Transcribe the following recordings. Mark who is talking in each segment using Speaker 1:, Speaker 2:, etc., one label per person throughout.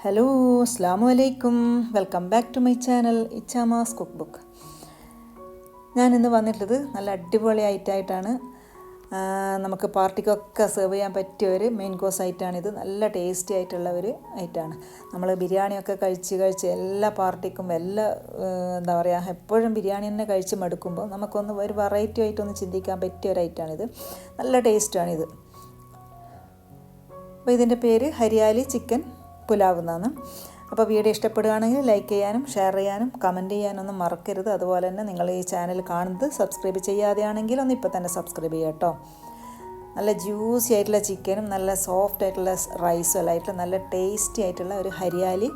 Speaker 1: Hello അസ്സാം വലൈക്കും welcome back to my channel ഇച്ചാമാസ് cook book ഞാൻ ഇന്ന് വന്നിട്ടുള്ളത് നല്ല അടിപൊളി ഐറ്റായിട്ടാണ് നമുക്ക് പാർട്ടിക്കൊക്കെ സെർവ് ചെയ്യാൻ പറ്റിയ ഒരു മെയിൻ കോഴ്സ് ഐറ്റാണിത് നല്ല ടേസ്റ്റി ആയിട്ടുള്ള ഒരു ഐറ്റാണ്. നമ്മൾ ബിരിയാണിയൊക്കെ കഴിച്ച് കഴിച്ച് എല്ലാ പാർട്ടിക്കും എല്ലാ എന്താ പറയുക എപ്പോഴും ബിരിയാണി തന്നെ കഴിച്ച് മടുക്കുമ്പോൾ നമുക്കൊന്ന് ഒരു വെറൈറ്റി ആയിട്ടൊന്ന് ചിന്തിക്കാൻ പറ്റിയ ഒരു ഐറ്റാണിത്. നല്ല ടേസ്റ്റാണിത് അപ്പോൾ ഇതിന്റെ പേര് ഹരിയാലി ചിക്കൻ പുലാവ് എന്നാണ് അപ്പോൾ വീഡിയോ ഇഷ്ടപ്പെടുകയാണെങ്കിൽ ലൈക്ക് ചെയ്യാനും ഷെയർ ചെയ്യാനും കമന്റ് ചെയ്യാനൊന്നും മറക്കരുത്. അതുപോലെ തന്നെ നിങ്ങൾ ഈ ചാനൽ കാണുന്നത് സബ്സ്ക്രൈബ് ചെയ്യാതെയാണെങ്കിൽ ഒന്ന് ഇപ്പോൾ തന്നെ സബ്സ്ക്രൈബ് ചെയ്യുക കേട്ടോ. നല്ല ജ്യൂസി ആയിട്ടുള്ള ചിക്കനും നല്ല സോഫ്റ്റ് ആയിട്ടുള്ള റൈസും എല്ലാം നല്ല ടേസ്റ്റി ആയിട്ടുള്ള ഒരു ഹരിയാലി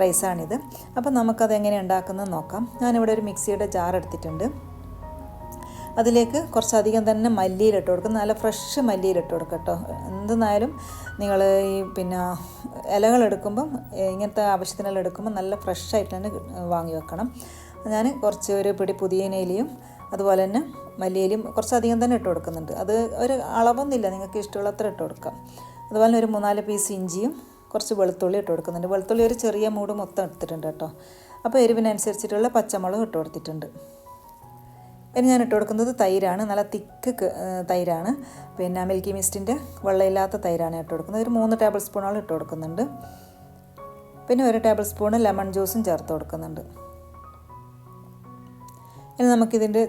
Speaker 1: റൈസാണിത് അപ്പോൾ നമുക്കത് എങ്ങനെ ഉണ്ടാക്കുന്നത് നോക്കാം. ഞാനിവിടെ ഒരു മിക്സിയുടെ ജാർ എടുത്തിട്ടുണ്ട്. അതിലേക്ക് കുറച്ചധികം തന്നെ മല്ലിയിലിട്ട് കൊടുക്കും. നല്ല ഫ്രഷ് മല്ലിയിലിട്ട് കൊടുക്കുക കേട്ടോ. എന്തെന്നായാലും നിങ്ങൾ ഈ പിന്നെ ഇലകൾ എടുക്കുമ്പം ഇങ്ങനത്തെ ആവശ്യത്തിനെല്ലാം എടുക്കുമ്പോൾ നല്ല ഫ്രഷായിട്ട് തന്നെ വാങ്ങി വെക്കണം. ഞാൻ കുറച്ച് ഒരു പിടി പുതിയനയിലയും അതുപോലെ തന്നെ മല്ലിയിലും കുറച്ചധികം തന്നെ ഇട്ട് കൊടുക്കുന്നുണ്ട്. അത് ഒരു അളവൊന്നുമില്ല നിങ്ങൾക്ക് ഇഷ്ടമുള്ള അത്ര ഇട്ട് കൊടുക്കാം. അതുപോലെ തന്നെ ഒരു മൂന്നാൽ പീസ് ഇഞ്ചിയും കുറച്ച് വെളുത്തുള്ളി ഇട്ട് കൊടുക്കുന്നുണ്ട്. വെളുത്തുള്ളി ഒരു ചെറിയ മൂട് മൊത്തം എടുത്തിട്ടുണ്ട് കേട്ടോ. അപ്പോൾ എരിവിനനുസരിച്ചിട്ടുള്ള പച്ചമുളക് ഇട്ട് കൊടുത്തിട്ടുണ്ട്. ഇനി ഞാൻ ഇട്ട് കൊടുക്കുന്നത് തൈരാണ്. നല്ല തിക്ക് തൈരാണ്. പിന്നെ മിൽക്കി മിസ്റ്റിന്റെ വെള്ളമില്ലാത്ത തൈരാണ് ഇട്ട് കൊടുക്കുന്നത്. ഒരു മൂന്ന് ടേബിൾ സ്പൂണോളം ഇട്ട് കൊടുക്കുന്നുണ്ട്. പിന്നെ ഒരു ടേബിൾ സ്പൂണ് ലെമൺ ജ്യൂസും ചേർത്ത് കൊടുക്കുന്നുണ്ട്. ഇനി നമുക്കിതിന്റെ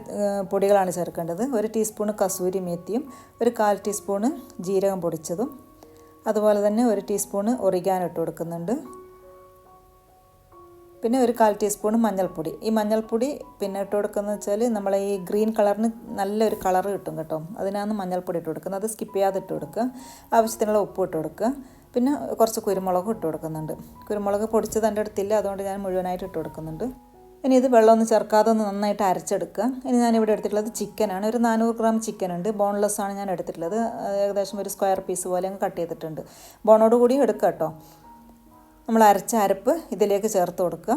Speaker 1: പൊടികളാണ് ചേർക്കേണ്ടത്. ഒരു ടീസ്പൂൺ കസൂരി മേത്തിയും ഒരു കാൽ ടീസ്പൂണ് ജീരകം പൊടിച്ചതും അതുപോലെ തന്നെ ഒരു ടീസ്പൂണ് ഒറിഗാനോ ഇട്ട് കൊടുക്കുന്നുണ്ട്. പിന്നെ ഒരു കാൽ ടീസ്പൂൺ മഞ്ഞൾപ്പൊടി. ഈ മഞ്ഞൾപ്പൊടി പിന്നെ ഇട്ട് കൊടുക്കുന്നത് വെച്ചാൽ നമ്മൾ ഈ ഗ്രീൻ കളറിന് നല്ലൊരു കളർ കിട്ടും കേട്ടോ. അതിനാണ് മഞ്ഞൾപ്പൊടി ഇട്ട് കൊടുക്കുന്നത്. അത് സ്കിപ്പ് ചെയ്യാതെ ഇട്ട് കൊടുക്കുക. ആവശ്യത്തിനുള്ള ഉപ്പ് ഇട്ട് കൊടുക്കുക. പിന്നെ കുറച്ച് കുരുമുളകും ഇട്ട് കൊടുക്കുന്നുണ്ട്. കുരുമുളക് പൊടിച്ചത് എന്റെ അടുത്തില്ല. അതുകൊണ്ട് ഞാൻ മുഴുവനായിട്ട് ഇട്ട് കൊടുക്കുന്നുണ്ട്. ഇനി ഇത് വെള്ളമൊന്നും ചേർക്കാതെ ഒന്ന് നന്നായിട്ട് അരച്ചെടുക്കുക. ഇനി ഞാൻ ഇവിടെ എടുത്തിട്ടുള്ളത് ചിക്കനാണ് ഒരു നാനൂറ് ഗ്രാം ചിക്കൻ ഉണ്ട്. ബോൺലെസ് ആണ് ഞാൻ എടുത്തിട്ടുള്ളത്. ഏകദേശം ഒരു സ്ക്വയർ പീസ് പോലെ അങ്ങ് കട്ട് ചെയ്തിട്ടുണ്ട്. ബോണോട് കൂടി എടുക്കുക കേട്ടോ. നമ്മൾ അരച്ച അരപ്പ് ഇതിലേക്ക് ചേർത്ത് കൊടുക്കുക.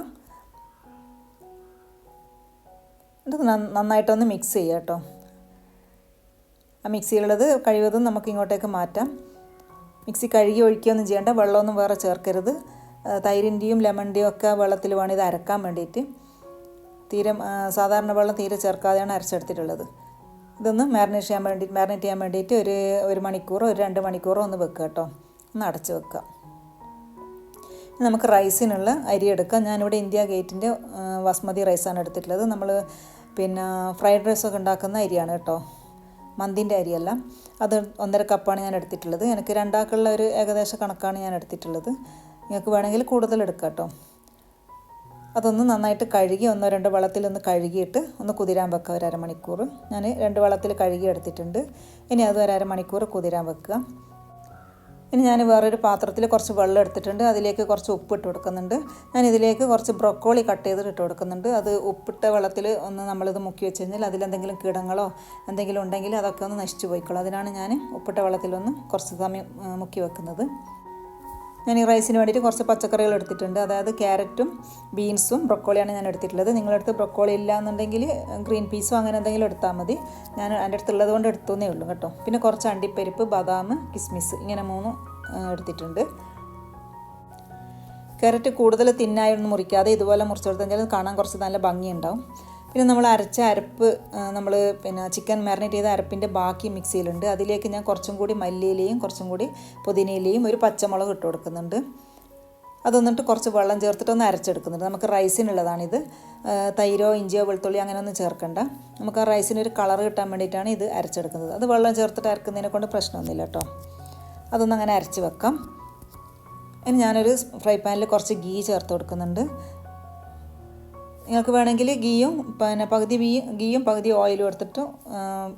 Speaker 1: ഇത് നന്നായിട്ടൊന്ന് മിക്സ് ചെയ്യുക കേട്ടോ. ആ മിക്സിയിലുള്ളത് കഴിവതും നമുക്ക് ഇങ്ങോട്ടേക്ക് മാറ്റാം. മിക്സി കഴുകി ഒഴിക്കുകയൊന്നും ചെയ്യേണ്ട വെള്ളമൊന്നും വേറെ ചേർക്കരുത്. തൈരിന്റെയും ലെമണിന്റെയും ഒക്കെ വെള്ളത്തിൽ വേണം ഇത് അരക്കാൻ വേണ്ടിയിട്ട്. തീരെ സാധാരണ വെള്ളം തീരെ ചേർക്കാതെയാണ് അരച്ചെടുത്തിട്ടുള്ളത്. ഇതൊന്ന് മാരിനേറ്റ് ചെയ്യാൻ വേണ്ടി മാരിനേറ്റ് ചെയ്യാൻ വേണ്ടിയിട്ട് ഒരു ഒരു മണിക്കൂറോ ഒരു രണ്ട് മണിക്കൂറോ ഒന്ന് വെക്കുക കേട്ടോ. ഒന്ന് അടച്ച് വെക്കുക. നമുക്ക് റൈസിനുള്ള അരി എടുക്കാം. ഞാനിവിടെ ഇന്ത്യ ഗേറ്റിന്റെ ബസ്മതി റൈസാണ് എടുത്തിട്ടുള്ളത്. നമ്മൾ പിന്നെ ഫ്രൈഡ് റൈസൊക്കെ ഉണ്ടാക്കുന്ന അരിയാണ് കേട്ടോ. മന്തിന്റെ അരിയല്ല. അത് ഒന്നര കപ്പാണ് ഞാൻ എടുത്തിട്ടുള്ളത്. എനിക്ക് രണ്ടാക്കുള്ള ഒരു ഏകദേശ കണക്കാണ് ഞാൻ എടുത്തിട്ടുള്ളത്. നിങ്ങൾക്ക് വേണമെങ്കിൽ കൂടുതൽ എടുക്കാം കേട്ടോ. അതൊന്ന് നന്നായിട്ട് കഴുകി ഒന്നോ രണ്ടോ വെള്ളത്തിലൊന്ന് കഴുകിയിട്ട് ഒന്ന് കുതിരാൻ വെക്കുക ഒരു അരമണിക്കൂർ. ഞാൻ രണ്ട് വളത്തിൽ കഴുകി എടുത്തിട്ടുണ്ട്. ഇനി അത് ഒരു അരമണിക്കൂർ കുതിരാൻ വെക്കുക. ഇനി ഞാൻ വേറൊരു പാത്രത്തിൽ കുറച്ച് വെള്ളം എടുത്തിട്ടുണ്ട്. അതിലേക്ക് കുറച്ച് ഉപ്പ് ഉപ്പിട്ട് കൊടുക്കുന്നുണ്ട്. ഞാൻ ഇതിലേക്ക് കുറച്ച് ബ്രൊക്കോളി കട്ട് ചെയ്തിട്ട് ഇട്ട് കൊടുക്കുന്നുണ്ട്. അത് ഉപ്പിട്ട വെള്ളത്തിൽ ഒന്ന് നമ്മളിത് മുക്കി വെച്ച് കഴിഞ്ഞാൽ അതിലെന്തെങ്കിലും കീടങ്ങളോ എന്തെങ്കിലും ഉണ്ടെങ്കിൽ അതൊക്കെ ഒന്ന് നശിച്ചു പോയിക്കോളും. അതിനാണ് ഞാൻ ഉപ്പിട്ട വെള്ളത്തിലൊന്ന് കുറച്ച് സമയം മുക്കി വെക്കുന്നത്. ഞാൻ ഈ റൈസിന് വേണ്ടിയിട്ട് കുറച്ച് പച്ചക്കറികൾ എടുത്തിട്ടുണ്ട്. അതായത് ക്യാരറ്റും ബീൻസും ബ്രൊക്കോളിയാണ് ഞാൻ എടുത്തിട്ടുള്ളത്. നിങ്ങളടുത്ത് ബ്രൊക്കോളി ഇല്ല എന്നുണ്ടെങ്കിൽ ഗ്രീൻ പീസോ അങ്ങനെ എന്തെങ്കിലും എടുത്താൽ മതി. ഞാൻ എന്റെ അടുത്തുള്ളത് കൊണ്ട് എടുത്തേ ഉള്ളൂ കേട്ടോ. പിന്നെ കുറച്ച് അണ്ടിപ്പരിപ്പ് ബദാം കിസ്മിസ് ഇങ്ങനെ മൂന്നും എടുത്തിട്ടുണ്ട്. ക്യാരറ്റ് കൂടുതൽ തിന്നായൊന്നും മുറിക്കാതെ ഇതുപോലെ മുറിച്ചെടുത്തെങ്കിൽ കാണാൻ കുറച്ച് നല്ല ഭംഗിയുണ്ടാവും. പിന്നെ നമ്മൾ അരച്ച അരപ്പ് നമ്മൾ പിന്നെ ചിക്കൻ മാരിനേറ്റ് ചെയ്ത അരപ്പിന്റെ ബാക്കി മിക്സിയിലുണ്ട് അതിലേക്ക് ഞാൻ കുറച്ചും കൂടി മല്ലിയിലയും കുറച്ചും കൂടി പുതിനയിലയും ഒരു പച്ചമുളക് ഇട്ട് കൊടുക്കുന്നുണ്ട്. അതൊന്നിട്ട് കുറച്ച് വെള്ളം ചേർത്തിട്ട് ഒന്ന് അരച്ചെടുക്കുന്നുണ്ട്. നമുക്ക് റൈസിനുള്ളതാണിത്. തൈരോ ഇഞ്ചിയോ വെളുത്തുള്ളി അങ്ങനെയൊന്നും ചേർക്കണ്ട. നമുക്ക് ആ റൈസിനൊരു കളർ കിട്ടാൻ വേണ്ടിയിട്ടാണ് ഇത് അരച്ചെടുക്കുന്നത്. അത് വെള്ളം ചേർത്തിട്ട് അരക്കുന്നതിനെ കൊണ്ട് പ്രശ്നമൊന്നുമില്ല കേട്ടോ. അതൊന്നും അങ്ങനെ അരച്ച് വെക്കാം. ഇനി ഞാനൊരു ഫ്രൈ പാനിൽ കുറച്ച് ഗീ ചേർത്ത് കൊടുക്കുന്നുണ്ട്. നിങ്ങൾക്ക് വേണമെങ്കിൽ ഗീയും പിന്നെ പകുതി ബീ ഗീയും പകുതി ഓയിലും എടുത്തിട്ട്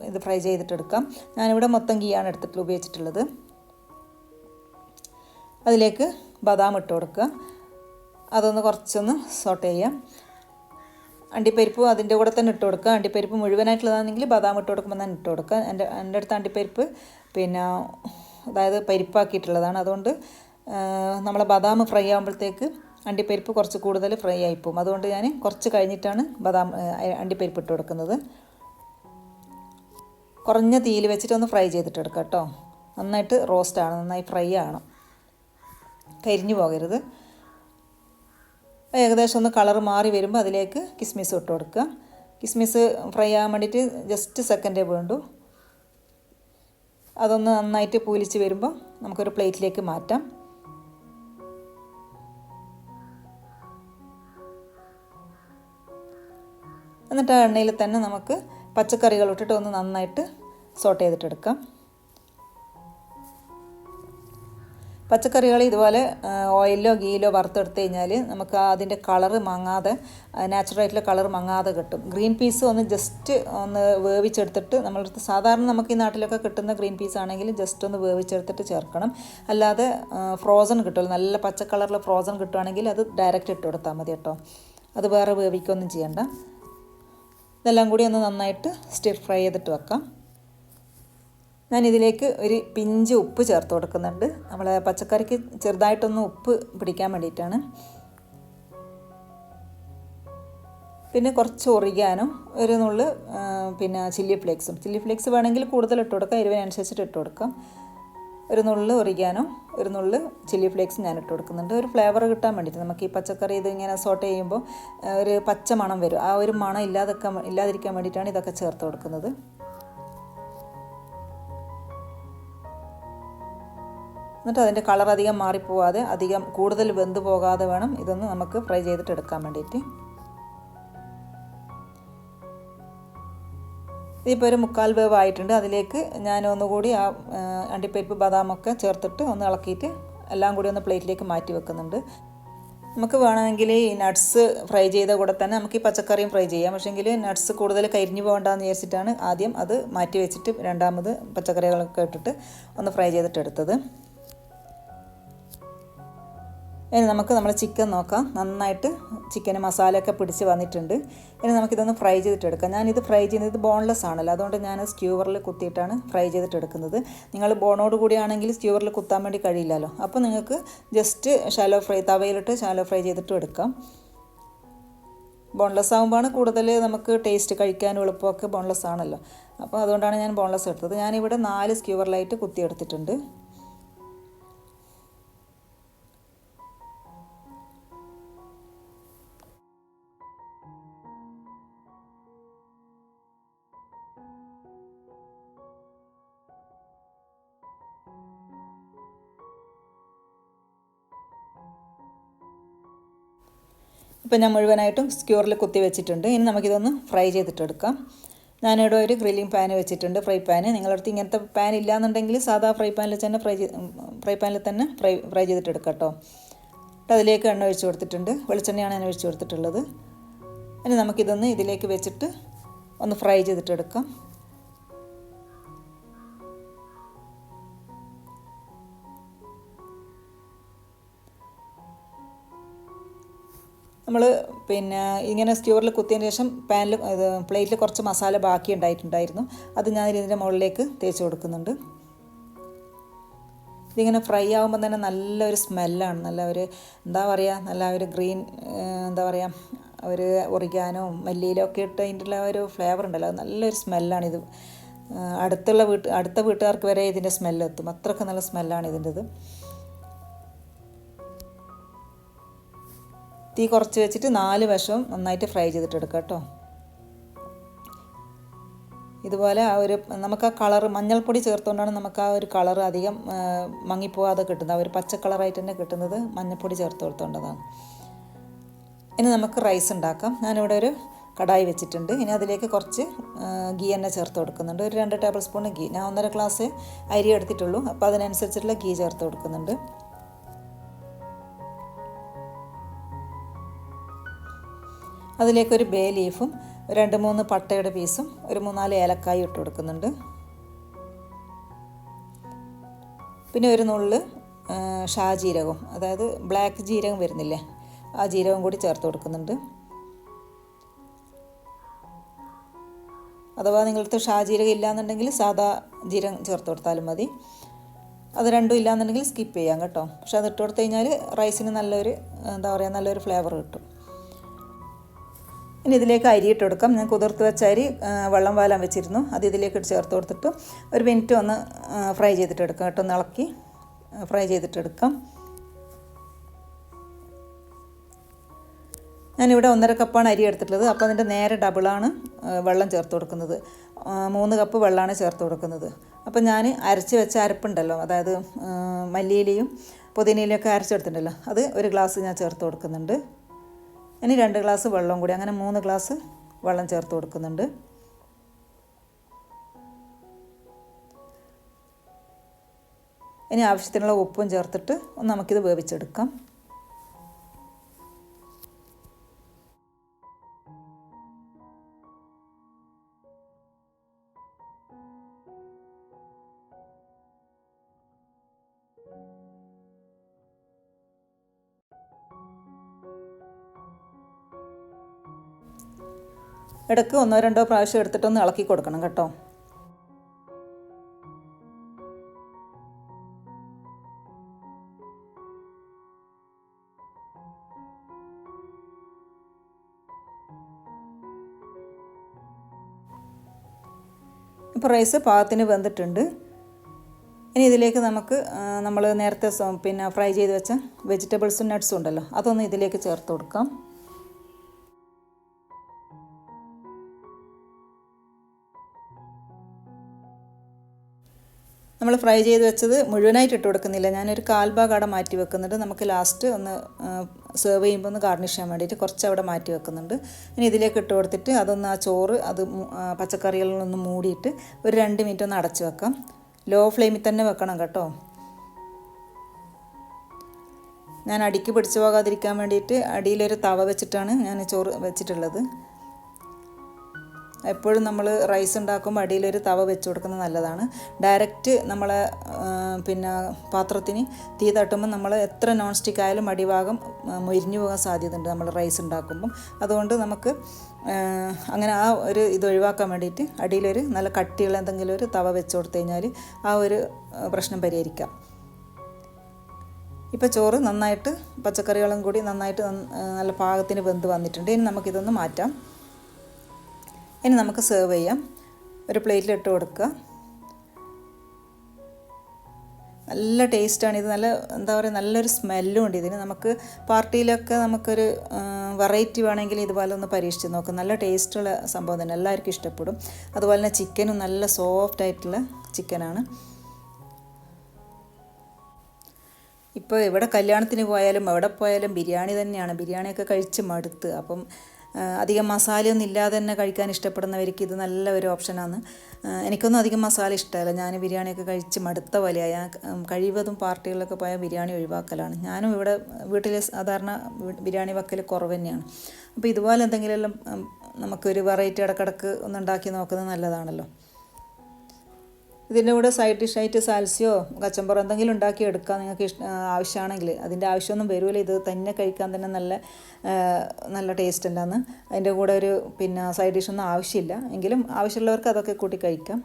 Speaker 1: ഇത് ഫ്രൈ ചെയ്തിട്ടെടുക്കാം ഞാനിവിടെ മൊത്തം ഗീയാണ് എടുത്തിട്ട് ഉപയോഗിച്ചിട്ടുള്ളത്. അതിലേക്ക് ബദാം ഇട്ട് കൊടുക്കുക. അതൊന്ന് കുറച്ചൊന്ന് സോട്ട് ചെയ്യാം അണ്ടിപ്പരിപ്പ് അതിന്റെ കൂടെ തന്നെ ഇട്ട് കൊടുക്കുക. അണ്ടിപ്പരിപ്പ് മുഴുവനായിട്ടുള്ളതാണെങ്കിൽ ബദാം ഇട്ട് കൊടുക്കുമ്പോൾ തന്നെ ഇട്ട് കൊടുക്കുക. എന്റെ എന്റെ അടുത്ത് അണ്ടിപ്പരിപ്പ് പിന്നെ അതായത് പരിപ്പാക്കിയിട്ടുള്ളതാണ്. അതുകൊണ്ട് നമ്മളെ ബദാം ഫ്രൈ ആകുമ്പോഴത്തേക്ക് അണ്ടിപ്പരിപ്പ് കുറച്ച് കൂടുതൽ ഫ്രൈ ആയിപ്പോവും അതുകൊണ്ട് ഞാൻ കുറച്ച് കഴിഞ്ഞിട്ടാണ് ബദാം അണ്ടിപ്പരിപ്പ് ഇട്ട് കൊടുക്കുന്നത്. കുറഞ്ഞ തീയിൽ വെച്ചിട്ടൊന്ന് ഫ്രൈ ചെയ്തിട്ടെടുക്കുക കേട്ടോ. നന്നായിട്ട് റോസ്റ്റാണ് നന്നായി ഫ്രൈ ആണ്. കരിഞ്ഞു പോകരുത്. ഏകദേശം ഒന്ന് കളർ മാറി വരുമ്പോൾ അതിലേക്ക് കിസ്മിസ് ഇട്ട് കൊടുക്കുക. കിസ്മിസ് ഫ്രൈ ആകാൻ വേണ്ടിയിട്ട് ജസ്റ്റ് സെക്കൻഡേ വേണ്ടു. അതൊന്ന് നന്നായിട്ട് പൂലിച്ച് വരുമ്പോൾ നമുക്കൊരു പ്ലേറ്റിലേക്ക് മാറ്റാം. എന്നിട്ട് ആ എണ്ണയിൽ തന്നെ നമുക്ക് പച്ചക്കറികൾ ഇട്ടിട്ട് ഒന്ന് നന്നായിട്ട് സോട്ട് ചെയ്തിട്ടെടുക്കാം. പച്ചക്കറികൾ ഇതുപോലെ ഓയിലോ ഗീയിലോ വറുത്തെടുത്ത് കഴിഞ്ഞാൽ നമുക്ക് അതിന്റെ കളറ് മങ്ങാതെ നാച്ചുറലായിട്ടുള്ള കളർ മങ്ങാതെ കിട്ടും. ഗ്രീൻ പീസ് ഒന്ന് ജസ്റ്റ് ഒന്ന് വേവിച്ചെടുത്തിട്ട് നമ്മളടുത്ത് സാധാരണ നമുക്ക് ഈ നാട്ടിലൊക്കെ കിട്ടുന്ന ഗ്രീൻ പീസ് ആണെങ്കിൽ ജസ്റ്റ് ഒന്ന് വേവിച്ചെടുത്തിട്ട് ചേർക്കണം. അല്ലാതെ ഫ്രോസൺ കിട്ടുമല്ലോ നല്ല പച്ച കളറിൽ ഫ്രോസൺ കിട്ടുവാണെങ്കിൽ അത് ഡയറക്റ്റ് ഇട്ട് കൊടുത്താൽ മതി കേട്ടോ. അത് വേറെ വേവിക്കൊന്നും ചെയ്യണ്ട. ഇതെല്ലാം കൂടി ഒന്ന് നന്നായിട്ട് സ്റ്റിർ ഫ്രൈ ചെയ്തിട്ട് വെക്കാം. ഞാൻ ഇതിലേക്ക് ഒരു പിഞ്ച് ഉപ്പ് ചേർത്ത് കൊടുക്കുന്നുണ്ട്. നമ്മൾ പച്ചക്കറിക്ക് ചെറുതായിട്ടൊന്ന് ഉപ്പ് പിടിക്കാൻ വേണ്ടിയിട്ടാണ്. പിന്നെ കുറച്ച് ഒറിയാനും ഒരു നുള്ള് പിന്നെ ചില്ലി ഫ്ലേക്സും. ചില്ലി ഫ്ലേക്സ് വേണമെങ്കിൽ കൂടുതൽ ഇട്ട് കൊടുക്കാം എരിവിനനുസരിച്ചിട്ട് ഇട്ട് കൊടുക്കാം. ഒരു നുള്ള് ഒറിയാനും ഒരു നുള്ള് ചില്ലി ഫ്ലേക്സ് ഞാൻ ഇട്ട് കൊടുക്കുന്നുണ്ട്. ഒരു ഫ്ലേവർ കിട്ടാൻ വേണ്ടിയിട്ട് നമുക്ക് ഈ പച്ചക്കറി ഇത് ഇങ്ങനെ സോട്ട് ചെയ്യുമ്പോൾ ഒരു പച്ച മണം വരും. ആ ഒരു മണം ഇല്ലാതൊക്കെ ഇല്ലാതിരിക്കാൻ വേണ്ടിയിട്ടാണ് ഇതൊക്കെ ചേർത്ത് കൊടുക്കുന്നത്. എന്നിട്ട് അതിന്റെ കളർ അധികം മാറിപ്പോവാതെ അധികം കൂടുതൽ വെന്ത് പോകാതെ വേണം ഇതൊന്ന് നമുക്ക് ഫ്രൈ ചെയ്തിട്ട് എടുക്കാൻ വേണ്ടിയിട്ട്. ഇതിപ്പോൾ ഒരു മുക്കാൽ വേവ് ആയിട്ടുണ്ട് അതിലേക്ക് ഞാൻ ഒന്നുകൂടി ആ അണ്ടിപ്പരിപ്പ് ബദാമൊക്കെ ചേർത്തിട്ട് ഒന്ന് ഇളക്കിയിട്ട് എല്ലാം കൂടി ഒന്ന് പ്ലേറ്റിലേക്ക് മാറ്റി വെക്കുന്നുണ്ട്. നമുക്ക് വേണമെങ്കിൽ ഈ നട്ട്സ് ഫ്രൈ ചെയ്ത കൂടെ തന്നെ നമുക്ക് ഈ പച്ചക്കറിയും ഫ്രൈ ചെയ്യാം. പക്ഷേങ്കിൽ നട്ട്സ് കൂടുതൽ കരിഞ്ഞു പോകണ്ടെന്ന് വിചാരിച്ചിട്ടാണ് ആദ്യം അത് മാറ്റി വെച്ചിട്ട് രണ്ടാമത് പച്ചക്കറികളൊക്കെ ഇട്ടിട്ട് ഒന്ന് ഫ്രൈ ചെയ്തിട്ട് എടുത്തത്. ഇനി നമുക്ക് നമ്മുടെ ചിക്കൻ നോക്കാം. നന്നായിട്ട് ചിക്കന് മസാലയൊക്കെ പിടിച്ച് വന്നിട്ടുണ്ട്. ഇനി നമുക്കിതൊന്ന് ഫ്രൈ ചെയ്തിട്ടെടുക്കാം. ഞാനിത് ഫ്രൈ ചെയ്യുന്നത് ബോൺലെസ് ആണല്ലോ. അതുകൊണ്ട് ഞാൻ സ്ക്യൂവറിൽ കുത്തിയിട്ടാണ് ഫ്രൈ ചെയ്തിട്ടെടുക്കുന്നത്. നിങ്ങൾ ബോണോട് കൂടിയാണെങ്കിൽ സ്ക്യൂവറിൽ കുത്താൻ വേണ്ടി കഴിയില്ലല്ലോ. അപ്പോൾ നിങ്ങൾക്ക് ജസ്റ്റ് ഷാലോ ഫ്രൈ തവയിലിട്ട് ഷാലോ ഫ്രൈ ചെയ്തിട്ടും എടുക്കാം. ബോൺലെസ് ആകുമ്പോഴാണ് കൂടുതൽ നമുക്ക് ടേസ്റ്റ് കഴിക്കാനും എളുപ്പമൊക്കെ ബോൺലെസ് ആണല്ലോ. അപ്പോൾ അതുകൊണ്ടാണ് ഞാൻ ബോൺലെസ് എടുത്തത്. ഞാനിവിടെ നാല് സ്ക്യൂവറിലായിട്ട് കുത്തിയെടുത്തിട്ടുണ്ട്. ഇപ്പം ഞാൻ മുഴുവനായിട്ടും സ്ക്യൂറിൽ കുത്തി വെച്ചിട്ടുണ്ട്. ഇനി നമുക്കിതൊന്ന് ഫ്രൈ ചെയ്തിട്ടെടുക്കാം. ഞാനിവിടെ ഒരു ഗ്രില്ലിംഗ് പാൻ വെച്ചിട്ടുണ്ട് ഫ്രൈ പാൻ നിങ്ങളടുത്ത് ഇങ്ങനത്തെ പാൻ ഇല്ലാന്നുണ്ടെങ്കിൽ സാധാ ഫ്രൈ പാനിൽ തന്നെ ഫ്രൈ ഫ്രൈ പാനിൽ തന്നെ ഫ്രൈ ഫ്രൈ ചെയ്തിട്ടെടുക്കാം കേട്ടോ അതിലേക്ക് എണ്ണ ഒഴിച്ച് കൊടുത്തിട്ടുണ്ട്. വെളിച്ചെണ്ണയാണ് ഞാൻ ഒഴിച്ച് കൊടുത്തിട്ടുള്ളത്. ഇനി നമുക്കിതൊന്ന് ഇതിലേക്ക് വെച്ചിട്ട് ഒന്ന് ഫ്രൈ ചെയ്തിട്ടെടുക്കാം. നമ്മൾ പിന്നെ ഇങ്ങനെ സ്റ്റ്യൂറിൽ കുത്തിയതിന് ശേഷം പാനിൽ ഇത് പ്ലേറ്റിൽ കുറച്ച് മസാല ബാക്കി ഉണ്ടായിട്ടുണ്ടായിരുന്നു. അത് ഞാൻ ഇതിന്റെ മുകളിലേക്ക് തേച്ച് കൊടുക്കുന്നുണ്ട്. ഇതിങ്ങനെ ഫ്രൈ ആകുമ്പോൾ തന്നെ നല്ലൊരു സ്മെല്ലാണ് നല്ല ഒരു എന്താ പറയുക നല്ല ഒരു ഗ്രീൻ എന്താ പറയുക ഒരു ഒറിഗാനോ മല്ലിയിലോ ഒക്കെ ഇട്ട് അതിന്റെ ഒരു ഫ്ലേവർ ഉണ്ടല്ലോ. നല്ലൊരു സ്മെല്ലാണ് ഇത്. അടുത്തുള്ള വീട്ട് അടുത്ത വീട്ടുകാർക്ക് വരെ ഇതിന്റെ സ്മെല്ലെത്തും അത്രയ്ക്ക് നല്ല സ്മെല്ലാണ് ഇതിന്റെത് തീ കുറച്ച് വെച്ചിട്ട് നാല് വശവും നന്നായിട്ട് ഫ്രൈ ചെയ്തിട്ടെടുക്കുക കേട്ടോ. ഇതുപോലെ ആ ഒരു നമുക്ക് ആ കളർ മഞ്ഞൾപ്പൊടി ചേർത്തുകൊണ്ടാണ് നമുക്ക് ആ ഒരു കളർ അധികം മങ്ങിപ്പോവാതെ കിട്ടുന്നത്. ആ ഒരു പച്ച കളറായിട്ട് തന്നെ കിട്ടുന്നത് മഞ്ഞൾപ്പൊടി ചേർത്ത് കൊടുത്തോണ്ടതാണ്. ഇനി നമുക്ക് റൈസ് ഉണ്ടാക്കാം. ഞാനിവിടെ ഒരു കടായി വെച്ചിട്ടുണ്ട്. ഇനി അതിലേക്ക് കുറച്ച് ഗീ എന്നെ ചേർത്ത് കൊടുക്കുന്നുണ്ട്. ഒരു രണ്ട് ടേബിൾ സ്പൂൺ ഗീ. ഞാൻ ഒന്നര ഗ്ലാസ് അരി എടുത്തിട്ടുള്ളൂ. അപ്പോൾ അതിനനുസരിച്ചിട്ടുള്ള ഗീ ചേർത്ത് കൊടുക്കുന്നുണ്ട്. അതിലേക്കൊരു ബേ ലീഫും രണ്ട് മൂന്ന് പട്ടയുടെ പീസും ഒരു മൂന്നാൽ ഏലക്കായും ഇട്ട് കൊടുക്കുന്നുണ്ട്. പിന്നെ ഒരു നുള്ളിൽ ഷാജീരകവും അതായത് ബ്ലാക്ക് ജീരകം വരുന്നില്ലേ ആ ജീരകം കൂടി ചേർത്ത് കൊടുക്കുന്നുണ്ട്. അഥവാ നിങ്ങളടുത്ത് ഷാജീരകം ഇല്ലയെന്നുണ്ടെങ്കിൽ സാധാ ജീരകം ചേർത്ത് കൊടുത്താലും മതി. അത് രണ്ടും ഇല്ലയെന്നുണ്ടെങ്കിൽ സ്കിപ്പ് ചെയ്യാം കേട്ടോ. പക്ഷെ അത് ഇട്ട് കൊടുത്തു കഴിഞ്ഞാൽ റൈസിന് നല്ലൊരു എന്താ പറയുക നല്ലൊരു ഫ്ലേവർ കിട്ടും. ഇനി ഇതിലേക്ക് അരി ഇട്ട് കൊടുക്കാം. ഞാൻ കുതിർത്ത് വെച്ച അരി വെള്ളം വാലാൻ വെച്ചിരുന്നു. അത് ഇതിലേക്ക് ചേർത്ത് കൊടുത്തിട്ട് ഒരു മിനിറ്റ് ഒന്ന് ഫ്രൈ ചെയ്തിട്ട് എടുക്കാം കേട്ടോ. ഒന്ന് ഇളക്കി ഫ്രൈ ചെയ്തിട്ടെടുക്കാം ഞാനിവിടെ ഒന്നര കപ്പാണ് അരി എടുത്തിട്ടുള്ളത്. അപ്പോൾ അതിന്റെ നേരെ ഡബിളാണ് വെള്ളം ചേർത്ത് കൊടുക്കുന്നത്. മൂന്ന് കപ്പ് വെള്ളമാണ് ചേർത്ത് കൊടുക്കുന്നത്. അപ്പോൾ ഞാൻ അരച്ച് വെച്ച അരപ്പുണ്ടല്ലോ അതായത് മല്ലിയിലയും പുതിനയിലൊക്കെ അരച്ചെടുത്തിട്ടുണ്ടല്ലോ അത് ഒരു ഗ്ലാസ് ഞാൻ ചേർത്ത് കൊടുക്കുന്നുണ്ട്. ഇനി രണ്ട് ഗ്ലാസ് വെള്ളം കൂടി അങ്ങനെ മൂന്ന് ഗ്ലാസ് വെള്ളം ചേർത്ത് കൊടുക്കുന്നുണ്ട്. ഇനി ആവശ്യത്തിനുള്ള ഉപ്പും ചേർത്തിട്ട് ഒന്ന് നമുക്കിത് വേവിച്ചെടുക്കാം. ഇടയ്ക്ക് ഒന്നോ രണ്ടോ പ്രാവശ്യം എടുത്തിട്ടൊന്ന് ഇളക്കി കൊടുക്കണം കേട്ടോ. ഇപ്പോൾ റൈസ് പാകത്തിന് വെന്തിട്ടുണ്ട്. ഇനി ഇതിലേക്ക് നമുക്ക് നമ്മൾ നേരത്തെ പിന്നെ ഫ്രൈ ചെയ്ത് വെച്ച വെജിറ്റബിൾസും നട്ട്സും ഉണ്ടല്ലോ അതൊന്ന് ഇതിലേക്ക് ചേർത്ത് കൊടുക്കാം. നമ്മൾ ഫ്രൈ ചെയ്ത് വെച്ചത് മുഴുവനായിട്ട് ഇട്ട് കൊടുക്കുന്നില്ല. ഞാനൊരു കാൽഭാഗം മാറ്റി വെക്കുന്നുണ്ട് നമുക്ക് ലാസ്റ്റ് ഒന്ന് സെർവ് ചെയ്യുമ്പോൾ ഒന്ന് ഗാർണിഷ് ചെയ്യാൻ വേണ്ടിയിട്ട് കുറച്ച് അവിടെ മാറ്റി വെക്കുന്നുണ്ട്. ഇനി ഇതിലേക്ക് ഇട്ട് കൊടുത്തിട്ട് അതൊന്ന് ആ ചോറ് അത് പച്ചക്കറികളിൽ നിന്ന് മൂടിയിട്ട് ഒരു രണ്ട് മിനിറ്റ് ഒന്ന് അടച്ച് വെക്കാം. ലോ ഫ്ലെയിമിൽ തന്നെ വെക്കണം കേട്ടോ. ഞാൻ അടിക്ക് പിടിച്ചു പോകാതിരിക്കാൻ വേണ്ടിയിട്ട് അടിയിലൊരു തവ വെച്ചിട്ടാണ് ഞാൻ ചോറ് വെച്ചിട്ടുള്ളത്. എപ്പോഴും നമ്മൾ റൈസ് ഉണ്ടാക്കുമ്പോൾ അടിയിലൊരു തവ വെച്ച് കൊടുക്കുന്നത് നല്ലതാണ്. ഡയറക്റ്റ് നമ്മളെ പിന്നെ പാത്രത്തിന് തീ തട്ടുമ്പോൾ നമ്മൾ എത്ര നോൺ സ്റ്റിക്ക് ആയാലും അടിഭാഗം മുരിഞ്ഞു പോകാൻ സാധ്യതയുണ്ട് നമ്മൾ റൈസ് ഉണ്ടാക്കുമ്പം. അതുകൊണ്ട് നമുക്ക് അങ്ങനെ ആ ഒരു ഇത് ഒഴിവാക്കാൻ വേണ്ടിയിട്ട് അടിയിലൊരു നല്ല കട്ടിയുള്ള എന്തെങ്കിലും ഒരു തവ വെച്ച് കൊടുത്തു കഴിഞ്ഞാൽ ആ ഒരു പ്രശ്നം പരിഹരിക്കാം. ഇപ്പോൾ ചോറ് നന്നായിട്ട് പച്ചക്കറികളും കൂടി നന്നായിട്ട് നല്ല പാകത്തിന് വെന്ത് വന്നിട്ടുണ്ട്. ഇനി നമുക്കിതൊന്ന് മാറ്റാം. ഇനി നമുക്ക് സെർവ് ചെയ്യാം. ഒരു പ്ലേറ്റിലിട്ട് കൊടുക്കുക. നല്ല ടേസ്റ്റാണ് ഇത് നല്ല എന്താ പറയുക നല്ലൊരു സ്മെല്ലും ഉണ്ട് ഇതിന്. നമുക്ക് പാർട്ടിയിലൊക്കെ നമുക്കൊരു വെറൈറ്റി വേണമെങ്കിൽ ഇതുപോലെ ഒന്ന് പരീക്ഷിച്ച് നോക്കും. നല്ല ടേസ്റ്റുള്ള സംഭവം തന്നെ. എല്ലാവർക്കും ഇഷ്ടപ്പെടും. അതുപോലെ തന്നെ ചിക്കനും നല്ല സോഫ്റ്റ് ആയിട്ടുള്ള ചിക്കനാണ് ഇപ്പോൾ എവിടെ കല്യാണത്തിന് പോയാലും എവിടെ പോയാലും ബിരിയാണി തന്നെയാണ്. ബിരിയാണിയൊക്കെ കഴിച്ച് മടുത്ത്. അപ്പം അധികം മസാലയൊന്നും ഇല്ലാതെ തന്നെ കഴിക്കാൻ ഇഷ്ടപ്പെടുന്നവർക്ക് ഇത് നല്ല ഒരു ഓപ്ഷനാണ് എനിക്കൊന്നും അധികം മസാല ഇഷ്ടമല്ല. ഞാൻ ബിരിയാണിയൊക്കെ കഴിച്ച് മടുത്ത പോലെയായി കഴിവതും പാർട്ടികളിലൊക്കെ പോയാൽ ബിരിയാണി ഒഴിവാക്കലാണ്. ഞാനും ഇവിടെ വീട്ടിൽ സാധാരണ ബിരിയാണി വെക്കൽ കുറവ് തന്നെയാണ്. അപ്പോൾ ഇതുപോലെ എന്തെങ്കിലും നമുക്കൊരു വെറൈറ്റി ഇടക്കിടക്ക് ഒന്ന് ഉണ്ടാക്കി നോക്കുന്നത് നല്ലതാണല്ലോ. ഇതിന്റെ കൂടെ സൈഡ് ഡിഷായിട്ട് സാൽസ്യോ കച്ചമ്പറോ എന്തെങ്കിലും ഉണ്ടാക്കി എടുക്കാം നിങ്ങൾക്ക് ഇഷ്ട ആവശ്യമാണെങ്കിൽ അതിന്റെ ആവശ്യമൊന്നും വരില്ല. ഇത് തന്നെ കഴിക്കാൻ തന്നെ നല്ല നല്ല ടേസ്റ്റ് ഉണ്ടാന്ന്. അതിന്റെ കൂടെ ഒരു പിന്നെ സൈഡ് ഡിഷൊന്നും ആവശ്യമില്ല. എങ്കിലും ആവശ്യമുള്ളവർക്ക് അതൊക്കെ കൂട്ടി കഴിക്കാം.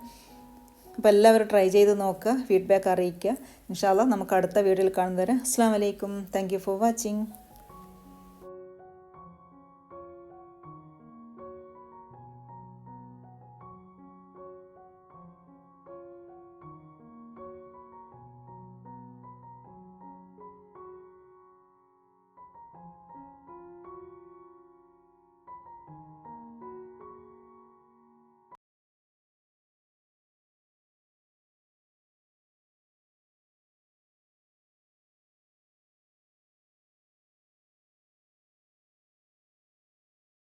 Speaker 1: അപ്പോൾ എല്ലാവരും ട്രൈ ചെയ്ത് നോക്കുക ഫീഡ്ബാക്ക് അറിയിക്കുക. ഇൻഷാല്ല നമുക്ക് അടുത്ത വീഡിയോയിൽ കാണുന്നവരെ അസ്സാം വലൈക്കും താങ്ക് ഫോർ വാച്ചിങ്